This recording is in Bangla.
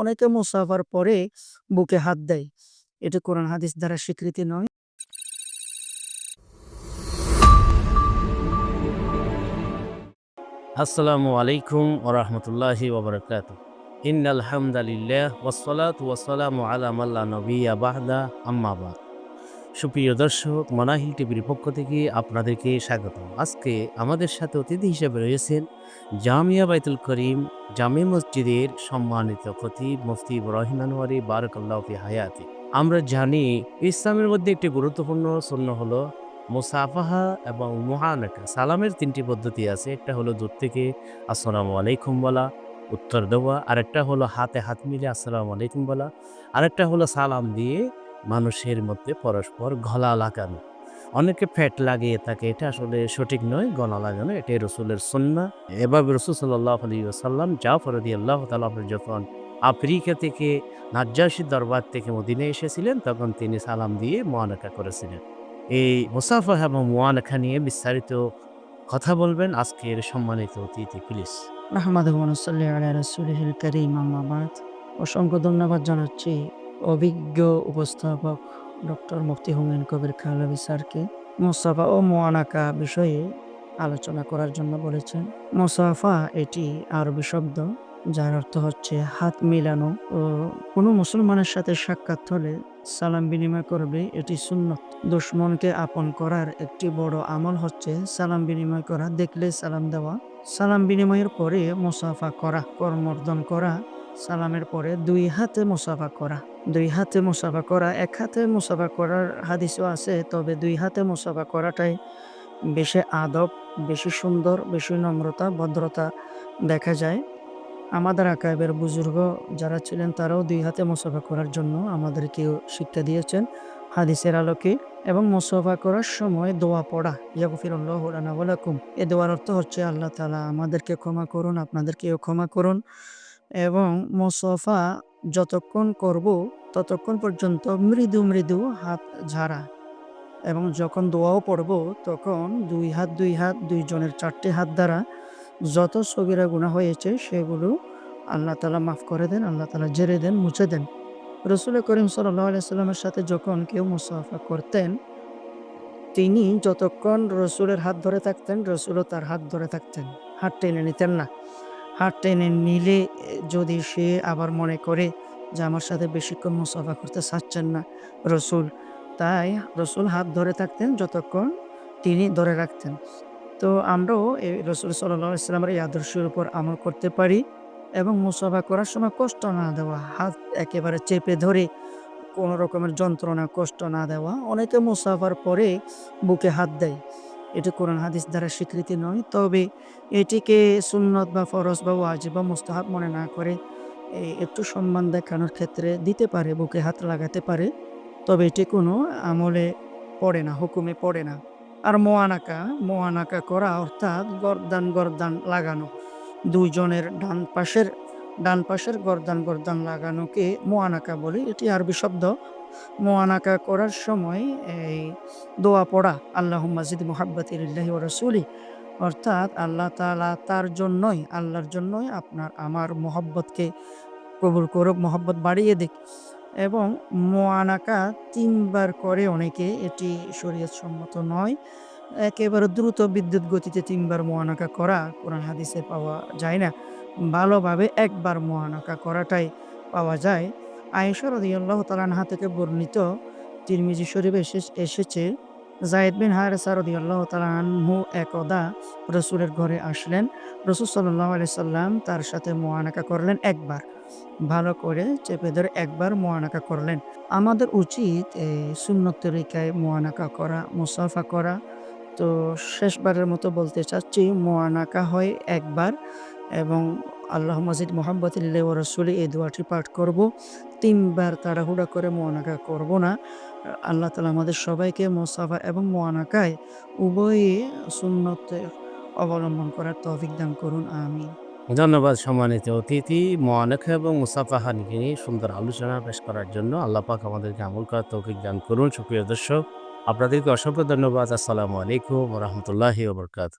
অনেকে মুসাফার পরে বুকে হাত দেয়। এটা কোরআন হাদিস দ্বারা স্বীকৃতি নয়। আসসালামু আলাইকুম ওরহমতুল্লাহি ওবরাকাত ইন্নাল হামদালিল্লাহ ওয়াসসালাতু ওয়াসসালামু আলা মাল্লা নবিয়া বাহদা আম্মাবাদ সুপ্রিয় দর্শক, মনাহিল টিভির পক্ষ থেকে আপনাদেরকে স্বাগত আজকে আমাদের সাথে অতিথি হিসেবে রয়েছেন জামিয়া বাইতুল করিম, জামে মসজিদের সম্মানিত খতিব মুফতি ইব্রাহিম আনোয়ারি, বারাকাল্লাহ ফি হায়াতি। আমরা জানি ইসলামের মধ্যে একটি গুরুত্বপূর্ণ শূন্য হলো মুসাফাহা এবং মুহানাকা। সালামের তিনটি পদ্ধতি আছে, একটা হলো দূর থেকে আসসালামু আলাইকুম বলা, উত্তর দেওয়া, আরেকটা হলো হাতে হাত মিলে আসসালামু আলাইকুম বলা, আরেকটা হলো সালাম দিয়ে মানুষের মধ্যে পরস্পর গলা লাগানো। অনেকে ফ্যাট লাগিয়ে থাকে, এটা আসলে সঠিক নয়, গলা লাগানো, এটাই রসুলের সন্না এভাবে রসুল সাল্লাহ আলী সাল্লাম জাফর রদি আল্লাহ তালা যখন আফ্রিকা থেকে নাজ্জাসির দরবার থেকে মদিনে এসেছিলেন, তখন তিনি সালাম দিয়ে মোয়ানাকা করেছিলেন। এই মুসাফা এবং মোয়ানাকা নিয়ে বিস্তারিত কথা বলবেন আজকের সম্মানিত অতিথি, প্লিজ। আহমদ রাসূলিহিল কারীম অসংখ্য ধন্যবাদ জানাচ্ছি অভিজ্ঞ উপস্থাপক ডক্টর মুফতি হুমায়ুন কবির খালাবি স্যারকে মুসাফা ও মোয়ানাকা বিষয়ে আলোচনা করার জন্য বলেছেন, মুসাফা এটি আরবি শব্দ, যার অর্থ হচ্ছে হাত মিলানো ও কোনো মুসলমানের সাথে সাক্ষাৎ হলে সালাম বিনিময় করবে, এটি সুন্নত। দুশ্মনকে আপন করার একটি বড় আমল হচ্ছে সালাম বিনিময় করা, দেখলে সালাম দেওয়া। সালাম বিনিময়ের পরে মুসাফা করা, করমর্দন করা সালামের পরে দুই হাতে মুসাফা করা, দুই হাতে মুসাফা করা, এক হাতে মুসাফা করার হাদিসও আছে, তবে দুই হাতে মুসাফা করাটাই বেশি আদব, বেশি সুন্দর, বেশি নম্রতা, ভদ্রতা দেখা যায়। আমাদের আকাবের বুজুর্গ যারা ছিলেন, তারাও দুই হাতে মুসাফা করার জন্য আমাদেরকেও শিক্ষা দিয়েছেন হাদিসের আলোকে এবং মুসাফা করার সময় দোয়া পড়া, ইয়াগফিরুল্লাহ লানা ওয়া এ দোয়ার অর্থ হচ্ছে, আল্লাহ তালা আমাদেরকে ক্ষমা করুন, আপনাদেরকেও ক্ষমা করুন। এবং মুসাফা যতক্ষণ করব, ততক্ষণ পর্যন্ত মৃদু মৃদু হাত ঝাড়া। এবং যখন দোয়াও পড়ব, তখন দুই হাত দুই হাত দুইজনের চারটি হাত দ্বারা যত সগিরা গুণা হয়েছে, সেগুলো আল্লাহ তালা মাফ করে দেন, আল্লাহ তালা জেরে দেন, মুছে দেন। রসুল করিম সাল্লামের সাথে যখন কেউ মুসাফা করতেন, তিনি যতক্ষণ রসুলের হাত ধরে থাকতেন, রসুলও তার হাত ধরে থাকতেন। হাত টেনে নিতেন না। হাত টেনে নিলে যদি সে আবার মনে করে যে আমার সাথে বেশিক্ষণ মুসাফা করতে চাচ্ছেন না রসুল, তাই রসুল হাত ধরে থাকতেন যতক্ষণ তিনি ধরে রাখতেন। তো আমরাও এই রসুল সাল্লাহ ইসলামের এই আদর্শের উপর আমল করতে পারি এবং মুসাফা করার সময় কষ্ট না দেওয়া, হাত একেবারে চেপে ধরে কোনো রকমের যন্ত্রণা, কষ্ট না দেওয়া, অনেকে মুসাফার পরে বুকে হাত দেয়। এটি কোরআন হাদিস দ্বারা স্বীকৃতি নয়, তবে এটিকে সুন্নত বা ফরজ বা ওয়াজিব বা মুস্তাহাব মনে না করে একটু সম্মান দেখানোর ক্ষেত্রে দিতে পারে, বুকে হাত লাগাতে পারে, তবে এটি কোনো আমলে পড়ে না, হুকুমে পড়ে না। আর মোয়ানাকা মোয়ানাকা করা অর্থাৎ গরদান গরদান লাগানো, দুইজনের ডান পাশের ডান পাশের গরদান গরদান লাগানোকে মোয়ানাকা বলে, এটি আরবি শব্দ। মোয়ানাকা করার সময় এই দোয়া পড়া আল্লাহ মাজিদ মোহাব্বতিল্লাহি ও রসুলি। অর্থাৎ আল্লাহ তালা তার জন্যই, আল্লাহর জন্যই আপনার আমার মোহব্বতকে কবুল করুক, মোহব্বত বাড়িয়ে দিক। এবং মোয়ানাকা তিনবার করে অনেকে এটি শরীয়ত সম্মত নয়। একেবারে দ্রুত বিদ্যুৎ গতিতে তিনবার মোয়ানাকা করা কোরআন হাদিসে পাওয়া যায় না। ভালোভাবে একবার মোয়ানাকা করাটাই পাওয়া যায়। আয়েশা রদিয়াল্লাহ তালানহা থেকে বর্ণিত তিরমিজি শরীফ এসে এসেছে, জায়দ বিন হারেসা রদিয়াল্লাহ তালু একদা রসুলের ঘরে আসলেন। রসুল সাল্লাহ আলি সাল্লাম তার সাথে মোয়ানাকা করলেন একবার। ভালো করে চেপে ধরে একবার মোয়ানাকা করলেন। আমাদের উচিত এই সুন্নত তরিকায় মোয়ানাকা করা, মুসাফা করা তো শেষবারের মতো বলতে চাচ্ছি মোয়ানাকা হয় একবার এবং আল্লাহ মাজিদ মোহাম্মদুল্লাহ রসুলি এই দোয়াটি পাঠ করব। তিনবার তাড়াহুড়া করে মোয়ানাকা করব না। আল্লাহ তালা আমাদের সবাইকে মোসাফা এবং মোয়ানাকায় উভয়ই সুন্নত অবলম্বন করার তৌফিক দান করুন আমি ধন্যবাদ সম্মানিত অতিথি। মোয়ানেখা এবং মুসাফাহা নিয়ে সুন্দর আলোচনা পেশ করার জন্য আল্লাহ পাক আমাদেরকে আমল করার তৌফিক দান করুন। সুপ্রিয় দর্শক আপনাদেরকে অসংখ্য ধন্যবাদ। আসসালামু আলাইকুম রহমতুল্লাহি ওবরকাত